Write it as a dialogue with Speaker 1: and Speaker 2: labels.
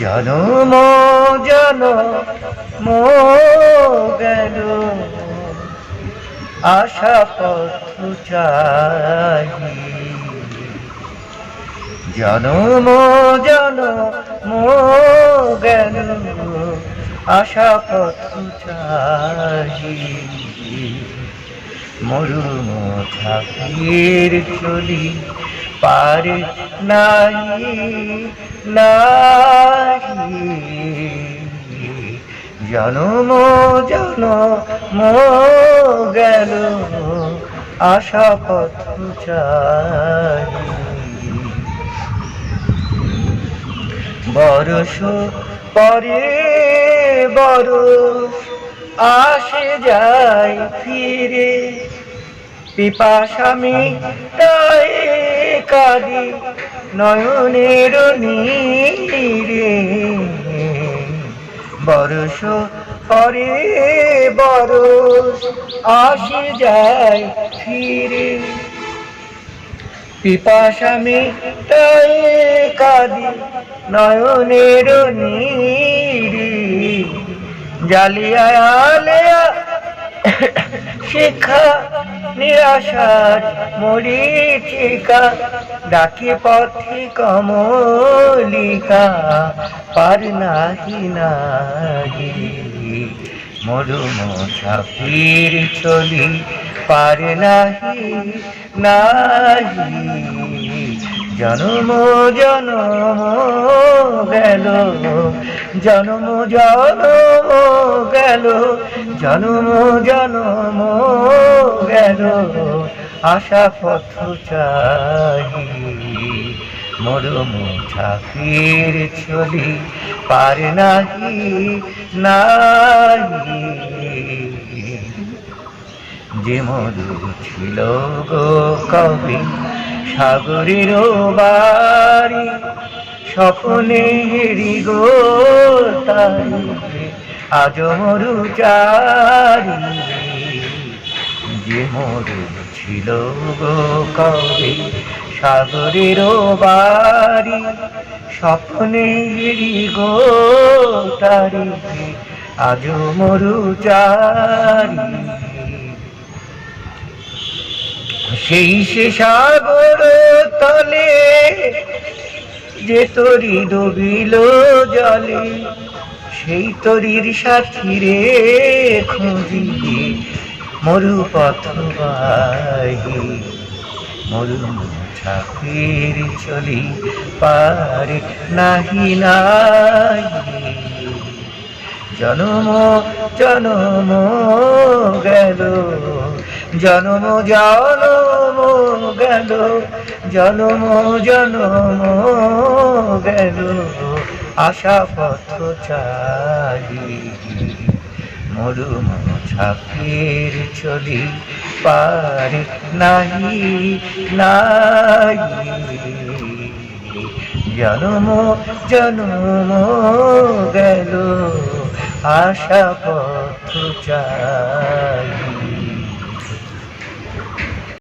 Speaker 1: জনম জনম গেল। আশা পথ জনম জনম আশা পথ চাহি মরুম থাকির চলি পারে নাই নাহি। জনম জনম গেল, আশা পথ চাহি বরস পরে বরস আসে যায় ফিরে। পিপাসামি তাই কাঁদি নয়নের নীরে। বরস পরে বরস আসে যায় ফিরে। পিপাসামি তাই কাঁদি নয়নের নীরে। জালিয়া আলেয়া শিক্ষা নিরাশার মরিচিকা ডাকি পথে কমলিকা, পার নাহি নাহি। মরু মুসাফির চলি, পার নাহি নাহি। জনম জনম গেল, জনম জনম গেল, জনম জনম গেল, আশা পথ চাহি মরম ছাফির চলি পার নাহি নাহি। যে মধু ছিল গো কবি, সাগরের বাড়ি, স্বপ্নে গো তাই। আজ মরু চারি, যে মরু ছিল গো কবি? সাগরের বাড়ি, স্বপ্নে হেরি গো তারি। আজ মরু চারি। সেই সে সাগর তলে, যে তরি ডুবিল জলে সেই তরির সাথী রে খুঁজি মরু পথবাহি মরু ছাফির চলি পারে নাহি নাহি। জনম জনম গেল, জনম জনম গেল, জনম জনম গেল। আশা পথ চালি, মরুম ছাপির চলি পারে নাহি নাহি। জনম জনম গেল আশা পথ চাই